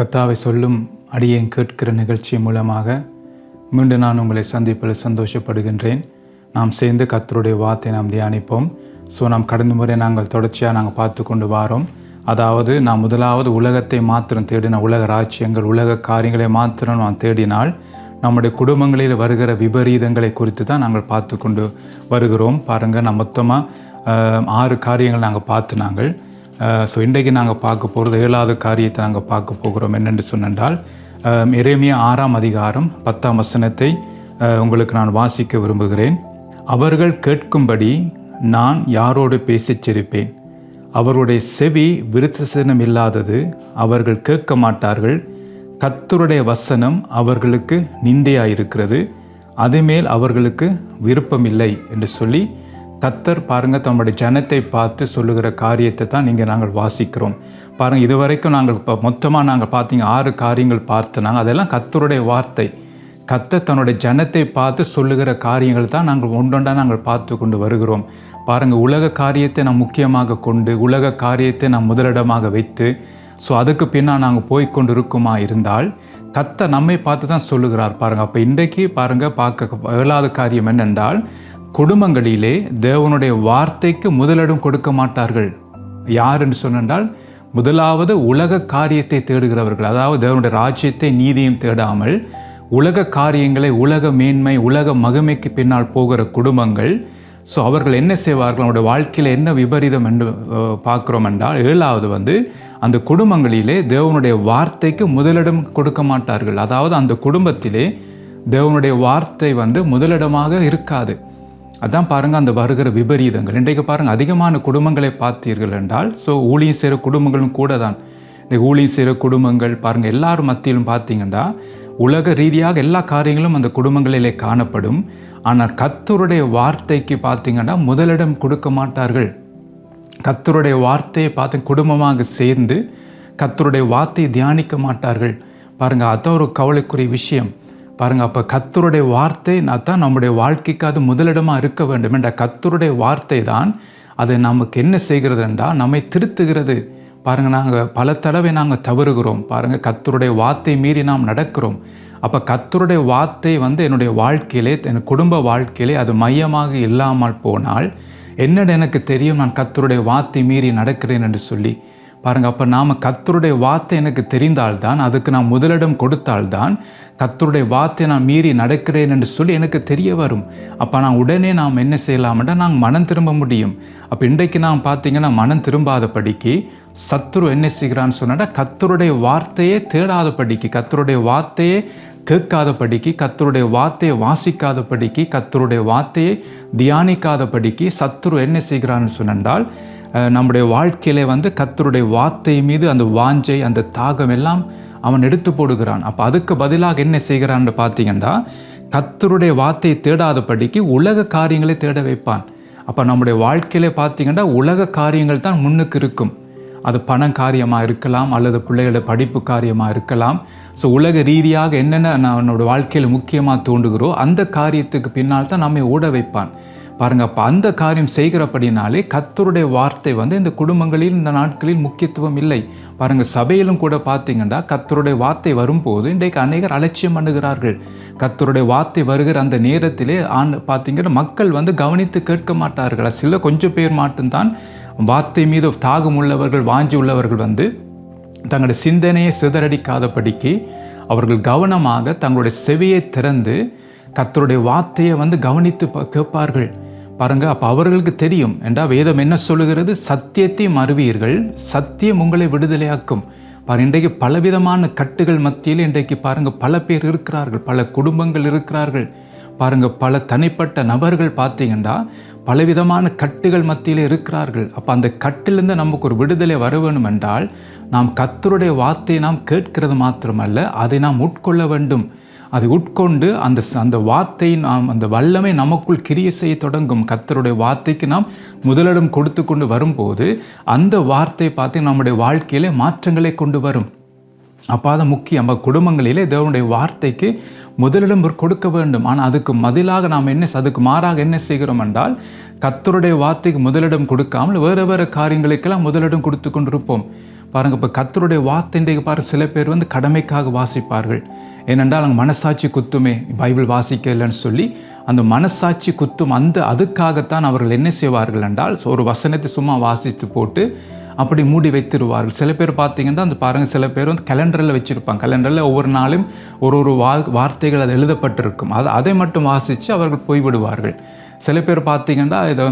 கத்தாவை சொல்லும் அடியேன் கேட்கிற நிகழ்ச்சி மூலமாக மீண்டும் நான் உங்களை சந்திப்பில் சந்தோஷப்படுகின்றேன். நாம் சேர்ந்து கத்தருடைய வார்த்தை நாம் தியானிப்போம். ஸோ நாம் கடந்த முறை நாங்கள் தொடர்ச்சியாக நாங்கள் பார்த்து கொண்டு வாரோம். அதாவது நாம் முதலாவது உலகத்தை மாத்திரம் தேடின உலக ராஜ்யங்கள் உலக காரியங்களை மாத்திரம் நாம் தேடினால் நம்முடைய குடும்பங்களில் வருகிற விபரீதங்களை குறித்து தான் நாங்கள் பார்த்து கொண்டு வருகிறோம். பாருங்கள் நான் மொத்தமாக ஆறு காரியங்கள் நாங்கள் பார்த்து நாங்கள் ஸோ இன்றைக்கு நாங்கள் பார்க்க போகிறது ஏழாவது காரியத்தை நாங்கள் பார்க்க போகிறோம் என்னென்று சொன்னால் எரேமியா ஆறாம் அதிகாரம் பத்தாம் வசனத்தை உங்களுக்கு நான் வாசிக்க விரும்புகிறேன். அவர்கள் கேட்கும்படி நான் யாரோடு பேசிச்சிருப்பேன் அவருடைய செவி விருத்தசனம் இல்லாதது அவர்கள் கேட்க மாட்டார்கள். கத்தருடைய வசனம் அவர்களுக்கு நிந்தையாயிருக்கிறது. அதுமேல் அவர்களுக்கு விருப்பமில்லை என்று சொல்லி கத்தர் பாருங்கள் தம்முடைய ஜனத்தை பார்த்து சொல்லுகிற காரியத்தை தான் நீங்கள் நாங்கள் வாசிக்கிறோம். பாருங்கள் இதுவரைக்கும் நாங்கள் இப்போ மொத்தமாக நாங்கள் பார்த்தீங்க ஆறு காரியங்கள் பார்த்தனாங்க நாங்கள் அதெல்லாம் கத்தருடைய வார்த்தை. கத்தர் தன்னுடைய ஜனத்தை பார்த்து சொல்லுகிற காரியங்கள் தான் நாங்கள் ஒன்றொன்றா நாங்கள் பார்த்து கொண்டு வருகிறோம். பாருங்கள் உலக காரியத்தை நாம் முக்கியமாக கொண்டு உலக காரியத்தை நாம் முதலிடமாக வைத்து ஸோ அதுக்கு பின்னால் நாங்கள் போய் கொண்டு இருக்குமா இருந்தால் கத்த நம்மை பார்த்து தான் சொல்லுகிறார். பாருங்கள் அப்போ இன்றைக்கு பாருங்கள் பார்க்க இயலாத காரியம் என்னென்றால் குடும்பங்களிலே தேவனுடைய வார்த்தைக்கு முதலிடம் கொடுக்க மாட்டார்கள். யார் என்று சொன்னால் முதலாவது உலக காரியத்தை தேடுகிறவர்கள் அதாவது தேவனுடைய ராஜ்யத்தை நீதியும் தேடாமல் உலக காரியங்களை உலக மேன்மை உலக மகிமைக்கு பின்னால் போகிற குடும்பங்கள் ஸோ அவர்கள் என்ன செய்வார்கள் அவருடைய வாழ்க்கையில் என்ன விபரீதம் என்று பார்க்குறோம் என்றால் ஏழாவது வந்து அந்த குடும்பங்களிலே தேவனுடைய வார்த்தைக்கு முதலிடம் கொடுக்க மாட்டார்கள். அதாவது அந்த குடும்பத்திலே தேவனுடைய வார்த்தை வந்து முதலிடமாக இருக்காது. அதான் பாருங்கள் அந்த வருகிற விபரீதங்கள். இன்றைக்கு பாருங்கள் அதிகமான குடும்பங்களை பார்த்தீர்கள் என்றால் ஸோ ஊழியம் செய்கிற குடும்பங்களும் கூட தான். இன்றைக்கு ஊழியம் செய்கிற குடும்பங்கள் பாருங்கள் எல்லாரும் மத்தியிலும் பார்த்தீங்கன்னா உலக ரீதியாக எல்லா காரியங்களும் அந்த குடும்பங்களிலே காணப்படும். ஆனால் கத்தருடைய வார்த்தைக்கு பார்த்தீங்கன்னா முதலிடம் கொடுக்க மாட்டார்கள். கத்தருடைய வார்த்தையை பார்த்து குடும்பமாக சேர்ந்து கத்தருடைய வார்த்தையை தியானிக்க மாட்டார்கள். பாருங்கள் அதான் ஒரு கவலைக்குரிய விஷயம். பாருங்க அப்போ கத்தருடைய வார்த்தை தான் நம்முடைய வாழ்க்கைக்கு அது முதலிடமாக இருக்க வேண்டும் என்ற கத்தருடைய வார்த்தை தான் அது நமக்கு என்ன செய்கிறது என்றால் நம்மை திருத்துகிறது. பாருங்க நாங்கள் பல தடவை நாங்கள் தவறுகிறோம். பாருங்க கத்தருடைய வார்த்தை மீறி நாம் நடக்கிறோம். அப்போ கத்தருடைய வார்த்தை வந்து என்னுடைய வாழ்க்கையிலே என் குடும்ப வாழ்க்கையிலே அது மையமாக இல்லாமல் போனால் என்னென்ன எனக்கு தெரியும் நான் கத்தருடைய வார்த்தை மீறி நடக்கிறேன் என்று சொல்லி பாருங்கள் அப்போ நாம் கத்தருடைய வார்த்தை எனக்கு தெரிந்தால்தான் அதுக்கு நான் முதலிடம் கொடுத்தால்தான் கத்தருடைய வார்த்தை நான் மீறி நடக்கிறேன் என்று சொல்லி எனக்கு தெரிய வரும். அப்போ நான் உடனே நாம் என்ன செய்யலாம்டா நாங்கள் மனம் திரும்ப முடியும். அப்போ இன்றைக்கு நாம் பார்த்தீங்கன்னா மனம் திரும்பாதபடிக்கு சத்துரு என்ன செய்கிறான்னு சொன்னாடா கத்தருடைய வார்த்தையே தேடாதபடிக்கு கத்தருடைய வார்த்தையே கேட்காதபடிக்கு கத்தருடைய வார்த்தையை வாசிக்காதபடிக்கு கத்தருடைய வார்த்தையை தியானிக்காதபடிக்கு சத்துரு என்ன செய்கிறான்னு சொன்னால் நம்முடைய வாழ்க்கையிலே வந்து கத்தருடைய வார்த்தை மீது அந்த வாஞ்சை அந்த தாகம் எல்லாம் அவன் எடுத்து போடுகிறான். அப்போ அதுக்கு பதிலாக என்ன செய்கிறான்னு பார்த்தீங்கன்னா கத்தருடைய வார்த்தையை தேடாதபடிக்கு உலக காரியங்களை தேட வைப்பான். அப்போ நம்முடைய வாழ்க்கையிலே பார்த்தீங்கன்னா உலக காரியங்கள் தான் முன்னுக்கு இருக்கும். அது பணம் காரியமாக இருக்கலாம் அல்லது பிள்ளைகளோட படிப்பு காரியமாக இருக்கலாம். ஸோ உலக ரீதியாக என்னென்ன நம்மளோட வாழ்க்கையில் முக்கியமாக தோண்டுகிறோ அந்த காரியத்துக்கு பின்னால் தான் நம்மை ஓட வைப்பான். பாருங்க அப்போ அந்த காரியம் செய்கிறபடினாலே கத்தருடைய வார்த்தை வந்து இந்த குடும்பங்களில் இந்த நாட்களில் முக்கியத்துவம் இல்லை. பாருங்க சபையிலும் கூட பார்த்தீங்கன்னா கத்தருடைய வார்த்தை வரும்போது இன்றைக்கு அநேகர் அலட்சியம் பண்ணுகிறார்கள். கத்தருடைய வார்த்தை வருகிற அந்த நேரத்திலே ஆண் பார்த்தீங்கன்னா மக்கள் வந்து கவனித்து கேட்க மாட்டார்கள். சில கொஞ்சம் பேர் மட்டும்தான் வார்த்தை மீது தாகம் உள்ளவர்கள் வாஞ்சி உள்ளவர்கள் வந்து தங்களுடைய சிந்தனையை சிதறடிக்காதபடிக்கு அவர்கள் கவனமாக தங்களுடைய செவியை திறந்து கத்தருடைய வார்த்தையை வந்து கவனித்து ப- கேட்பார்கள். பாருங்க அப்போ அவர்களுக்கு தெரியும். என்றா வேதம் என்ன சொல்லுகிறது? சத்தியத்தையும் அறிவீர்கள் சத்தியம் உங்களை விடுதலையாக்கும். பாரு இன்றைக்கு பலவிதமான கட்டுகள் மத்தியில் இன்றைக்கு பாருங்க பல பேர் இருக்கிறார்கள் பல குடும்பங்கள் இருக்கிறார்கள். பாருங்க பல தனிப்பட்ட நபர்கள் பார்த்தீங்கன்னா பலவிதமான கட்டுகள் மத்தியில் இருக்கிறார்கள். அப்போ அந்த கட்டிலிருந்து நமக்கு ஒரு விடுதலை வர வேணும் என்றால் நாம் கத்தருடைய வார்த்தையை நாம் கேட்கிறது மாத்திரமல்ல அதை நாம் உட்கொள்ள வேண்டும். அதை உட்கொண்டு அந்த அந்த வார்த்தை நாம் அந்த வல்லமை நமக்குள் கிரிய செய்ய தொடங்கும். கத்தருடைய வார்த்தைக்கு நாம் முதலிடம் கொடுத்து கொண்டு வரும்போது அந்த வார்த்தை பார்த்து நம்முடைய வாழ்க்கையிலே மாற்றங்களை கொண்டு வரும். அப்போ அதை முக்கியம். நம்ம குடும்பங்களிலே தேவனுடைய வார்த்தைக்கு முதலிடம் கொடுக்க வேண்டும். ஆனால் அதுக்கு பதிலாக நாம் என்ன அதுக்கு மாறாக என்ன செய்கிறோம் என்றால் கத்தருடைய வார்த்தைக்கு முதலிடம் கொடுக்காமல் வேறு வேறு காரியங்களுக்கெல்லாம் முதலிடம் கொடுத்து கொண்டிருப்போம். பாருங்க இப்போ கத்தருடைய வார்த்தை இன்றைக்கு பாரு சில பேர் வந்து கடமைக்காக வாசிப்பார்கள். ஏனென்றால் அங்கே மனசாட்சி குத்துமே பைபிள் வாசிக்கலைன்னு சொல்லி அந்த மனசாட்சி குத்தும் அந்த அதுக்காகத்தான் அவர்கள் என்ன செய்வார்கள் என்றால் ஒரு வசனத்தை சும்மா வாசித்து போட்டு அப்படி மூடி வைத்திருவார்கள். சில பேர் பார்த்தீங்கன்னா அந்த பாருங்கள் சில பேர் வந்து கேலண்டரில் வச்சுருப்பாங்க. கேலண்டரில் ஒவ்வொரு நாளும் ஒரு ஒரு வா வார்த்தைகள் அது எழுதப்பட்டிருக்கும். அது அதை மட்டும் வாசித்து அவர்கள் போய்விடுவார்கள். சில பேர் பார்த்தீங்கன்னா இதை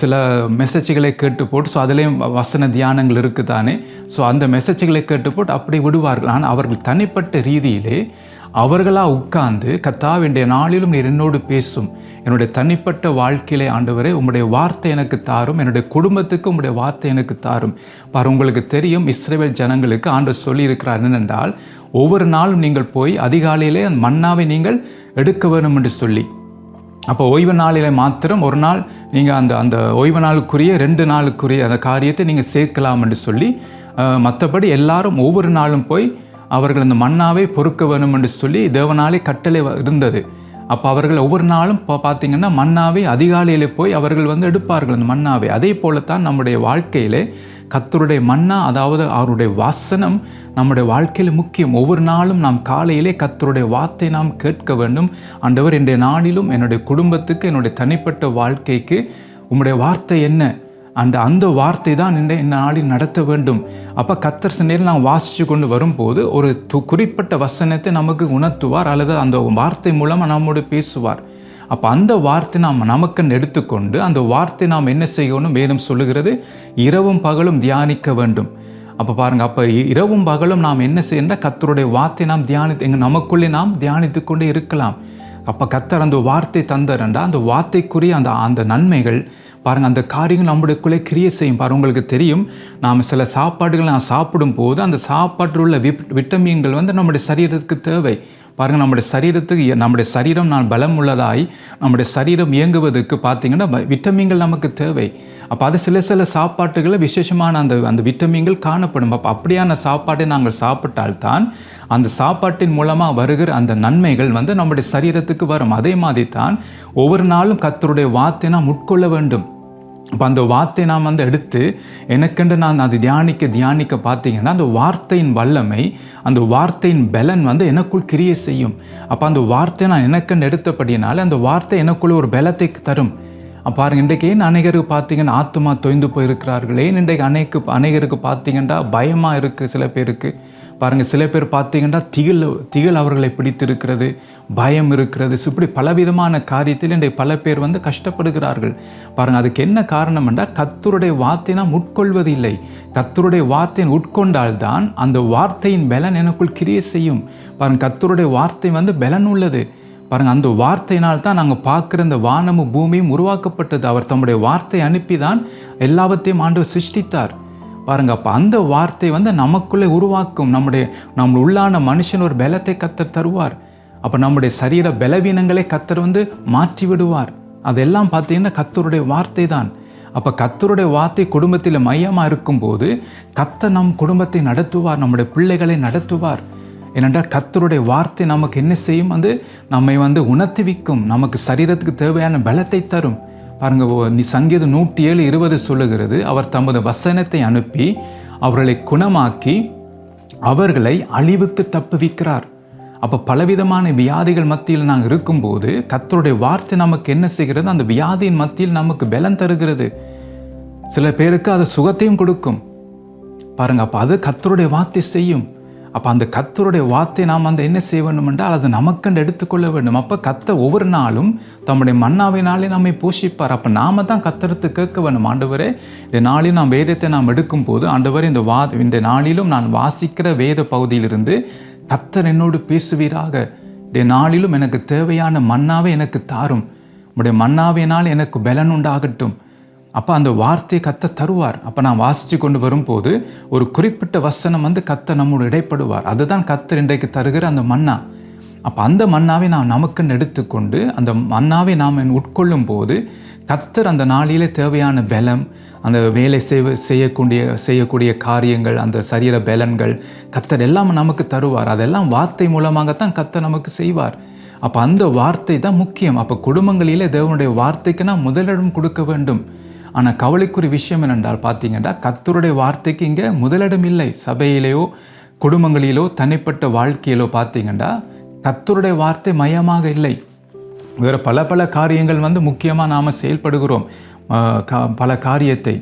சில மெசேஜ்களை கேட்டு போட்டு ஸோ அதுலேயும் வசன தியானங்கள் இருக்குது தானே? ஸோ அந்த மெசேஜ்களை கேட்டு போட்டு அப்படி விடுவார்கள். ஆனால் அவர்கள் தனிப்பட்ட ரீதியிலே அவர்களாக உட்கார்ந்து கத்தா வேண்டிய நாளிலும் நீர் என்னோடு பேசும். என்னுடைய தனிப்பட்ட வாழ்க்கையிலே ஆண்டவரே உங்களுடைய வார்த்தை எனக்கு தாரும். என்னுடைய குடும்பத்துக்கு உங்களுடைய வார்த்தை எனக்கு தாரும். பாரு உங்களுக்கு தெரியும் இஸ்ரேல் ஜனங்களுக்கு ஆண்டு சொல்லியிருக்கிறார் என்னென்றால் ஒவ்வொரு நாளும் நீங்கள் போய் அதிகாலையிலே அந்த மன்னாவை நீங்கள் எடுக்க வேணும் என்று சொல்லி அப்போ ஓய்வு நாளில் மாத்திரம் ஒரு நாள் நீங்கள் அந்த அந்த ஓய்வு நாளுக்குரிய ரெண்டு நாளுக்குரிய அந்த காரியத்தை நீங்கள் சேர்க்கலாம் என்று சொல்லி மற்றபடி எல்லாரும் ஒவ்வொரு நாளும் போய் அவர்கள் அந்த மண்ணாவே பொறுக்க வேணும் என்று சொல்லி தேவனாலே கட்டளை இருந்தது. அப்போ அவர்கள் ஒவ்வொரு நாளும் இப்போ பார்த்தீங்கன்னா மன்னாவை அதிகாலையில் போய் அவர்கள் வந்து எடுப்பார்கள் அந்த மன்னாவை. அதே போலத்தான் நம்முடைய வாழ்க்கையிலே கத்தருடைய மன்னா அதாவது அவருடைய வாசனம் நம்முடைய வாழ்க்கையில் முக்கியம். ஒவ்வொரு நாளும் நாம் காலையிலே கத்தருடைய வார்த்தை நாம் கேட்க வேண்டும். ஆண்டவர் என்னுடைய நாளிலும் என்னுடைய குடும்பத்துக்கு என்னுடைய தனிப்பட்ட வாழ்க்கைக்கு உம்முடைய வார்த்தை என்ன? அந்த அந்த வார்த்தை தான் இந்த இந்த நாளில் நடத்த வேண்டும். அப்போ கத்தர் நேரில் நாம் வாசித்து கொண்டு வரும்போது ஒரு து குறிப்பிட்ட வசனத்தை நமக்கு உணர்த்துவார் அல்லது அந்த வார்த்தை மூலமாக நம்மோடு பேசுவார். அப்போ அந்த வார்த்தை நாம் நமக்குன்னு எடுத்துக்கொண்டு அந்த வார்த்தை நாம் என்ன செய்யணும்? மேலும் சொல்லுகிறது இரவும் பகலும் தியானிக்க வேண்டும். அப்போ பாருங்க அப்போ இரவும் பகலும் நாம் என்ன செய்யணும் கத்தருடைய வார்த்தை நாம் தியானித்து எங்கள் நமக்குள்ளே நாம் தியானித்து கொண்டே இருக்கலாம். அப்போ கத்தர் அந்த வார்த்தை தந்தரண்டா அந்த வார்த்தைக்குரிய அந்த அந்த நன்மைகள் பாருங்கள் அந்த காரியங்கள் நம்முடையக்குள்ளே கிரியை செய்யும். பாருங்க உங்களுக்கு தெரியும் நாம் சில சாப்பாடுகள் நான் சாப்பிடும் போது அந்த சாப்பாட்டில் உள்ள விப் விட்டமின்கள் வந்து நம்முடைய சரீரத்துக்கு தேவை. பாருங்கள் நம்முடைய சரீரத்துக்கு நம்முடைய சரீரம் நான் பலம் உள்ளதாய் நம்முடைய சரீரம் இயங்குவதற்கு பார்த்தீங்கன்னா விட்டமின்கள் நமக்கு தேவை. அப்போ அது சில சில சாப்பாட்டுகளில் விசேஷமான அந்த அந்த விட்டமின்கள் காணப்படும். அப்போ அப்படியான சாப்பாட்டை நாங்கள் சாப்பிட்டால்தான் அந்த சாப்பாட்டின் மூலமாக வருகிற அந்த நன்மைகள் வந்து நம்முடைய சரீரத்துக்கு வரும். அதே மாதிரி தான் ஒவ்வொரு நாளும் கத்தருடைய வார்த்தை நாம் உட்கொள்ள வேண்டும். அப்போ அந்த வார்த்தை நாம் வந்து எடுத்து எனக்கென்று நான் அது தியானிக்க தியானிக்க பார்த்தீங்கன்னா அந்த வார்த்தையின் வல்லமை அந்த வார்த்தையின் பலன் வந்து எனக்குள் கிரியை செய்யும். அப்போ அந்த வார்த்தை நான் எனக்கென்று எடுத்தபடினால அந்த வார்த்தை எனக்குள்ள ஒரு பலத்தை தரும். பாருங்கள் பாருங்க இன்றைக்கு ஏன் அநேகருக்கு பார்த்தீங்கன்னா ஆத்மா தொய்ந்து போயிருக்கிறார்கள்? ஏன் இன்றைக்கு அநேக்கு அநேகருக்கு பார்த்தீங்கன்னா பயமாக இருக்குது சில பேருக்கு? பாருங்கள் சில பேர் பார்த்தீங்கன்னா திகில் திகில் அவர்களை பிடித்திருக்கிறது பயம் இருக்கிறது. இப்படி பலவிதமான காரியத்தில் இன்றைக்கு பல பேர் வந்து கஷ்டப்படுகிறார்கள். பாருங்கள் அதுக்கு என்ன காரணம் என்றால் கத்தருடைய வார்த்தை நாம் உட்கொள்வதில்லை. கத்தருடைய வார்த்தையை உட்கொண்டால்தான் அந்த வார்த்தையின் பலன் எனக்குள் கிரியை செய்யும். பாருங்கள் கத்தருடைய வார்த்தை வந்து பலன் உள்ளது. பாருங்க அந்த வார்த்தையினால் தான் நாங்கள் பார்க்குற இந்த வானமும் பூமியும் உருவாக்கப்பட்டது. அவர் தம்முடைய வார்த்தை அனுப்பி தான் எல்லாவற்றையும் ஆண்டவர் சிருஷ்டித்தார். பாருங்க அப்போ அந்த வார்த்தை வந்து நமக்குள்ளே உருவாக்கும். நம்முடைய நம்ம உள்ளான மனுஷன் ஒரு பலத்தை கத்தர் தருவார். அப்போ நம்முடைய சரீர பலவீனங்களை கத்தர் வந்து மாற்றி விடுவார் அதெல்லாம் பார்த்தீங்கன்னா கத்தருடைய வார்த்தை தான் அப்போ கத்தருடைய வார்த்தை குடும்பத்தில் மையமாக இருக்கும்போது கத்தை நம் குடும்பத்தை நடத்துவார் நம்முடைய பிள்ளைகளை நடத்துவார். ஏனென்றால் கத்தருடைய வார்த்தை நமக்கு என்ன செய்யும்? வந்து நம்மை வந்து உணர்த்துவிக்கும். நமக்கு சரீரத்துக்கு தேவையான பலத்தை தரும். பாருங்கள் ஓ, நீ சங்கீதம் நூற்றி ஏழு இருபது சொல்லுகிறது. அவர் தமது வசனத்தை அனுப்பி அவர்களை குணமாக்கி அவர்களை அழிவுக்கு தப்புவிக்கிறார். அப்போ பலவிதமான வியாதிகள் மத்தியில் நாங்கள் இருக்கும்போது கத்தருடைய வார்த்தை நமக்கு என்ன செய்கிறது? அந்த வியாதியின் மத்தியில் நமக்கு பலன் தருகிறது. சில பேருக்கு அது சுகத்தையும் கொடுக்கும். பாருங்கள் அப்போ அது கத்தருடைய வார்த்தை செய்யும். அப்போ அந்த கத்தருடைய வார்த்தை நாம் அந்த என்ன செய்ய வேண்டும் என்றால் அது நமக்கென்று எடுத்துக்கொள்ள வேண்டும். அப்போ கத்த ஒவ்வொரு நாளும் தம்முடைய மன்னாவினாலே நம்மை போஷிப்பார். அப்போ நாம தான் கத்தரத்து கேட்க வேண்டும். ஆண்டவரே இந்த நாளில் நாம் வேதத்தை நாம் எடுக்கும் போது ஆண்டவரே இந்த வா இந்த நாளிலும் நான் வாசிக்கிற வேத பகுதியிலிருந்து கத்தர் என்னோடு பேசுவீராக. இந்த நாளிலும் எனக்கு தேவையான மன்னாவை எனக்கு தாரும். உடைய மன்னாவினால் எனக்கு பலன் உண்டாகட்டும். அப்போ அந்த வார்த்தையை கத்த தருவார். அப்போ நான் வாசித்து கொண்டு வரும்போது ஒரு குறிப்பிட்ட வசனம் வந்து கத்த நம்மோடு இடைப்படுவார். அதுதான் கத்தர் இன்றைக்கு தருகிற அந்த மன்னா. அப்போ அந்த மன்னாவை நாம் நமக்குன்னு எடுத்துக்கொண்டு அந்த மன்னாவை நாம் உட்கொள்ளும் போது கத்தர் அந்த நாளிலே தேவையான பலம் அந்த வேலை செய்வ செய்யக்கூடிய செய்யக்கூடிய காரியங்கள் அந்த சரீர பலன்கள் கத்தர் எல்லாம் நமக்கு தருவார். அதெல்லாம் வார்த்தை மூலமாகத்தான் கத்தர் நமக்கு செய்வார். அப்போ அந்த வார்த்தை தான் முக்கியம். அப்போ குடும்பங்களிலே தேவனுடைய வார்த்தைக்கு நான் முதலிடம் கொடுக்க வேண்டும். ஆனால் கவலைக்குரிய விஷயம் என்னென்றால் பார்த்தீங்கன்னா கத்தருடைய வார்த்தைக்கு இங்கே முதலிடம் இல்லை. சபையிலேயோ குடும்பங்களிலோ தனிப்பட்ட வாழ்க்கையிலோ பார்த்தீங்கன்னா கத்தருடைய வார்த்தை மையமாக இல்லை. வேறு பல பல காரியங்கள் வந்து முக்கியமாக நாம் செயல்படுகிறோம். க பல காரியத்தை.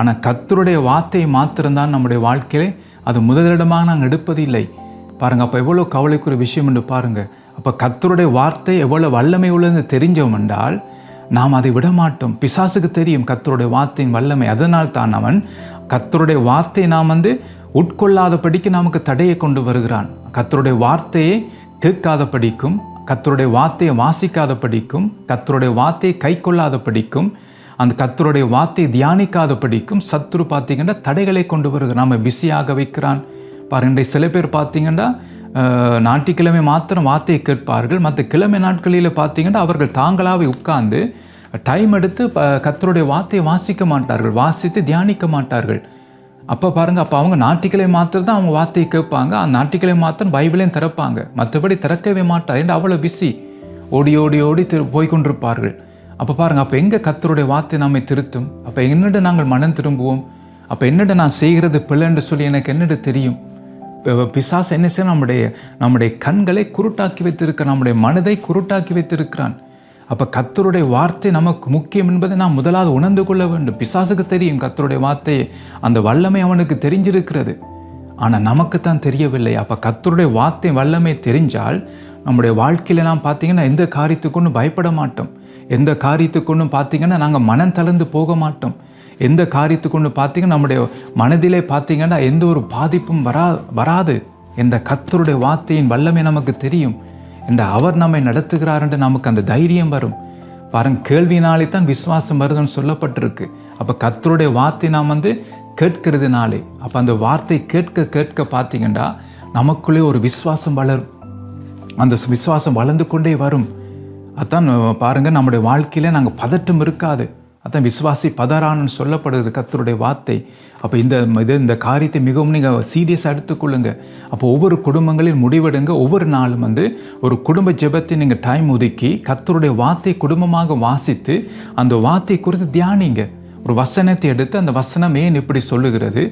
ஆனால் கத்தருடைய வார்த்தையை மாத்திரம்தான் நம்முடைய வாழ்க்கையிலே அது முதலிடமாக நாங்கள் எடுப்பது இல்லை பாருங்கள் அப்போ எவ்வளோ கவலைக்குரிய விஷயம் என்று பாருங்கள் அப்போ கத்தருடைய வார்த்தை எவ்வளோ வல்லமை உள்ளது தெரிஞ்சோம் என்றால் நாம் அதை விட மாட்டோம் பிசாசுக்கு தெரியும் கத்தருடைய வார்த்தையின் வல்லமை. அதனால் தான் அவன் கத்தருடைய வார்த்தையை நாம் வந்து உட்கொள்ளாதபடிக்கு நமக்கு தடையை கொண்டு வருகிறான். கத்தருடைய வார்த்தையை கேட்காத படிக்கும் கத்தருடைய வார்த்தையை வாசிக்காத படிக்கும் கத்தருடைய வார்த்தையை கை கொள்ளாத படிக்கும் அந்த கத்தருடைய வார்த்தையை தியானிக்காதபடிக்கும் சத்துரு பார்த்தீங்கன்னா தடைகளை கொண்டு வருகிறான். நம்ம பிஸியாக வைக்கிறான். பாருங்க இன்றைய சில பேர் பார்த்தீங்கன்னா ஞாயிற்றுக்கிழமை மாத்திரம் வார்த்தையை கேட்பார்கள். மற்ற கிழமை நாட்களில் பார்த்தீங்கன்னா அவர்கள் தாங்களாகவே உட்கார்ந்து டைம் எடுத்து ப- வார்த்தையை வாசிக்க மாட்டார்கள். வாசித்து தியானிக்க மாட்டார்கள். அப்போ பாருங்கள் அப்போ அவங்க ஞாயிற்றுக்கிழமை மாத்திரம் தான் அவங்க வார்த்தையை கேட்பாங்க. அந்த ஞாயிற்றுக்கிழமை மாத்திரம் பைபிளையும் திறப்பாங்க. மற்றபடி திறக்கவே மாட்டார். என்று அவ்வளோ பிஸி ஓடி ஓடி ஓடி திரு போய்கொண்டிருப்பார்கள். அப்போ பாருங்கள் அப்போ எங்கே கத்தருடைய வார்த்தை நம்மை திருத்தும்? அப்போ என்னிட நாங்கள் மனம் திரும்புவோம்? அப்போ என்னிட நான் செய்கிறது பிள்ளைன்னு சொல்லி எனக்கு என்னிட தெரியும்? பிசாஸ் என்ன செய்ய நம்முடைய நம்முடைய கண்களை குருட்டாக்கி வைத்திருக்கிறான். நம்முடைய மனதை குருட்டாக்கி வைத்திருக்கிறான். அப்போ கத்தருடைய வார்த்தை நமக்கு முக்கியம் என்பதை நாம் முதலாவது உணர்ந்து கொள்ள வேண்டும். பிசாசுக்கு தெரியும் கத்தருடைய வார்த்தையை அந்த வல்லமை அவனுக்கு தெரிஞ்சிருக்கிறது. ஆனால் நமக்கு தான் தெரியவில்லை. அப்போ கத்தருடைய வார்த்தை வல்லமை தெரிஞ்சால் நம்முடைய வாழ்க்கையில் நாம் பார்த்தீங்கன்னா எந்த காரியத்துக்கு பயப்பட மாட்டோம். எந்த காரியத்துக்கு ஒன்றும் பார்த்தீங்கன்னா நாங்கள் மனம் தளர்ந்து போக மாட்டோம். எந்த காரியத்துக்குன்னு பார்த்தீங்கன்னா நம்முடைய மனதிலே பார்த்தீங்கன்னா எந்த ஒரு பாதிப்பும் வரா வராது. எந்த கத்தருடைய வார்த்தையின் வல்லமை நமக்கு தெரியும். இந்த அவர் நம்மை நடத்துகிறார் என்று நமக்கு அந்த தைரியம் வரும். பாருங்க கேள்வினாலே தான் விசுவாசம் வருதுன்னு சொல்லப்பட்டிருக்கு. அப்போ கத்தருடைய வார்த்தை நாம் வந்து கேட்கிறதுனாலே அப்போ அந்த வார்த்தை கேட்க கேட்க பார்த்தீங்கன்னா நமக்குள்ளே ஒரு விசுவாசம் வளரும். அந்த விசுவாசம் வளர்ந்து கொண்டே வரும். அதான் பாருங்கள் நம்முடைய வாழ்க்கையில் நாங்கள் பதட்டம் இருக்காது. அதான் விசுவாசி பதறான்னு சொல்லப்படுது கத்தருடைய வார்த்தை. அப்போ இந்த இது இந்த காரியத்தை மிகவும் நீங்கள் சீரியஸாக எடுத்துக்கொள்ளுங்க. அப்போ ஒவ்வொரு குடும்பங்களில் முடிவெடுங்க. ஒவ்வொரு நாளும் வந்து ஒரு குடும்ப ஜெபத்தை நீங்கள் டைம் ஒதுக்கி கத்தருடைய வார்த்தை குடும்பமாக வாசித்து அந்த வார்த்தை குறித்து தியானிங்க. ஒரு வசனத்தை எடுத்து அந்த வசனம் ஏன் இப்படி சொல்லுகிறது?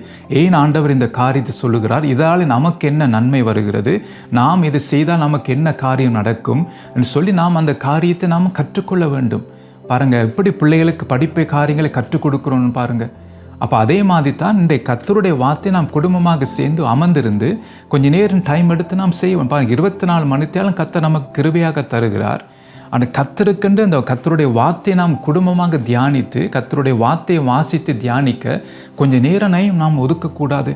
ஏன் ஆண்டவர் இந்த காரியத்தை சொல்லுகிறார்? இதால் நமக்கு என்ன நன்மை வருகிறது? நாம் இது செய்தால் நமக்கு என்ன காரியம் நடக்கும்? என்று சொல்லி நாம் அந்த காரியத்தை நாம் கற்றுக்கொள்ள வேண்டும். பாருங்கள் எப்படி பிள்ளைகளுக்கு படிப்பை காரியங்களை கற்றுக் கொடுக்குறோம்னு பாருங்கள் அப்போ அதே மாதிரி தான் இன்றைய கத்தருடைய வார்த்தை நாம் குடும்பமாக சேர்ந்து அமர்ந்திருந்து கொஞ்ச நேரம் டைம் எடுத்து நாம் செய்வோம். பாருங்கள் இருபத்தி நாலு மணித்தாலும் கத்தர் நமக்கு கிருபையாக தருகிறார். அந்த கத்தருக்கென்று அந்த கத்தருடைய வார்த்தையை நாம் குடும்பமாக தியானித்து கத்தருடைய வார்த்தையை வாசித்து தியானிக்க கொஞ்சம் நேரனையும் நாம் ஒதுக்கக்கூடாது.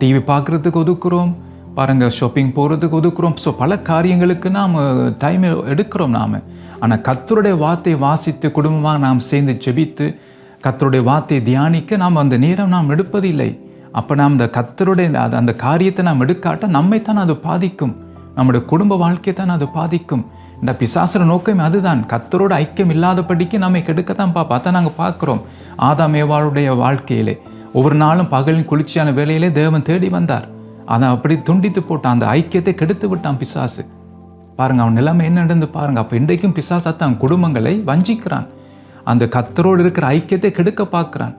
டிவி பார்க்குறதுக்கு ஒதுக்குறோம். பாருங்கள் ஷாப்பிங் போகிறதுக்கு ஒதுக்குறோம். ஸோ பல காரியங்களுக்கு நாம் டைம் எடுக்கிறோம் நாம். ஆனால் கத்தருடைய வார்த்தையை வாசித்து குடும்பமாக நாம் சேர்ந்து ஜெபித்து கத்தருடைய வார்த்தையை தியானிக்க நாம் அந்த நேரம் நாம் எடுப்பதில்லை. அப்போ நாம் அந்த கத்தருடைய அந்த- அந்த காரியத்தை நாம் எடுக்காட்ட நம்மைத்தான் அது பாதிக்கும். நம்முடைய குடும்ப வாழ்க்கையை தான் அது பாதிக்கும். இந்த பிசாசுர நோக்கமே அதுதான். கத்தரோட ஐக்கியம் இல்லாதபடிக்கு நம்மை கெடுக்கத்தான் பார்ப்போம் அதை நாங்கள் பார்க்குறோம் ஆதா ஏவாளுடைய வாழ்க்கையிலே. ஒவ்வொரு நாளும் பகலின் குளிர்ச்சியான வேலையிலே தேவன் தேடி வந்தார். அதை அப்படி துண்டித்து போட்டான் அந்த ஐக்கியத்தை கெடுத்து விட்டான் பிசாசு. பாருங்க அவன் நிலைமை என்ன நடந்து பாருங்க. அப்போ இன்றைக்கும் பிசாசு தன் குடும்பங்களை வஞ்சிக்கிறான். அந்த கத்தரோடு இருக்கிற ஐக்கியத்தை கெடுக்க பார்க்குறான்.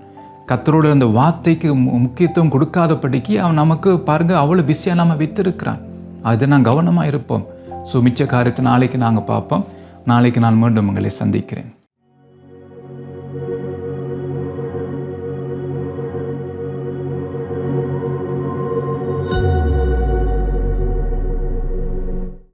கத்தரோடு அந்த வார்த்தைக்கு மு- முக்கியத்துவம் கொடுக்காதபடிக்கு அவன் நமக்கு பாருங்க அவ்வளோ பிஸியாக நம்ம வித்திருக்கிறான். அது நான் கவனமாக இருப்போம். ஸோ மிச்ச காரியத்தை நாளைக்கு நாங்கள் பார்ப்போம். நாளைக்கு நான் மீண்டும் உங்களை சந்திக்கிறேன்.